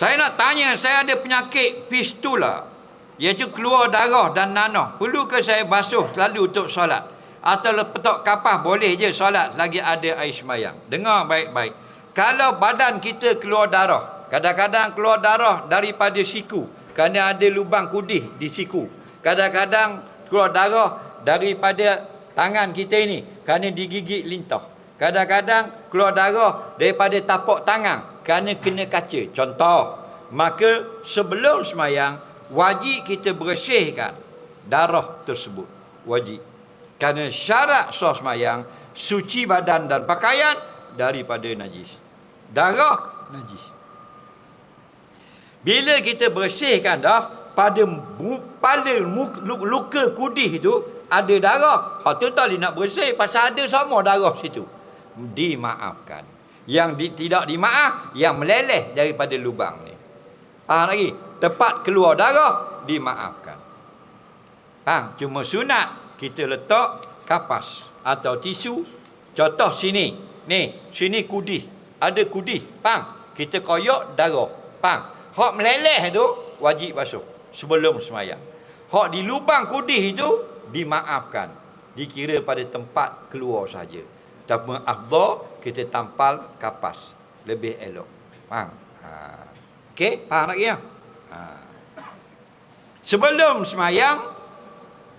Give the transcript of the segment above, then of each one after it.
Saya nak tanya, saya ada penyakit fistula. Iaitu keluar darah dan nanah. Perlu ke saya basuh selalu untuk solat? Atau lepetok kapas boleh je solat lagi ada air semayang? Dengar baik-baik. Kalau badan kita keluar darah, kadang-kadang keluar darah daripada siku. Kerana ada lubang kudih di siku. Kadang-kadang keluar darah daripada tangan kita ini. Kerana digigit lintah. Kadang-kadang keluar darah daripada tapak tangan. Kerana kena kaca. Contoh. Maka sebelum semayang, wajib kita bersihkan darah tersebut. Wajib. Kerana syarat sah semayang, suci badan dan pakaian daripada najis. Darah, najis. Bila kita bersihkan dah, pada pada luka kudih itu, ada darah. Hak tu tak nak bersih, pasal ada semua darah situ. Dimaafkan. Yang di, tidak dimaaf, yang meleleh daripada lubang ni. Faham lagi? Tepat keluar darah, dimaafkan. Faham? Cuma sunat, kita letak kapas atau tisu. Contoh sini. Ni, sini kudih. Ada kudih. Faham? Kita koyak darah. Faham? Hak meleleh tu, wajib basuh. Sebelum semayang. Hak di lubang kudih itu, dimaafkan. Dikira pada tempat keluar saja. Tapi afdal, kita tampal kapas. Lebih elok. Faham? Ha. Okey, faham lagi ya? Ha. Sebelum semayang,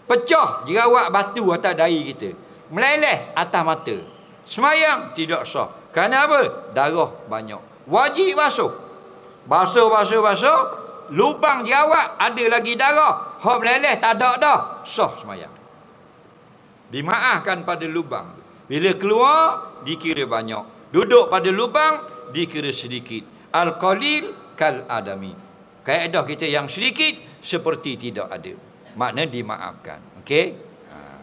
pecah jerawat batu atas dahi kita. Meleleh atas mata. Semayang tidak sah. Kerana apa? Darah banyak. Wajib basuh. Basuh, basuh, basuh. Lubang jerawat ada lagi darah. Hak meleleh tak ada dah. Sah semayang. Dimaafkan pada lubang. Bila keluar, dikira banyak. Duduk pada lubang, dikira sedikit. Al-qalil kal adami. Kaedah kita yang sedikit, seperti tidak ada. Makna dimaafkan. Okey? Ha.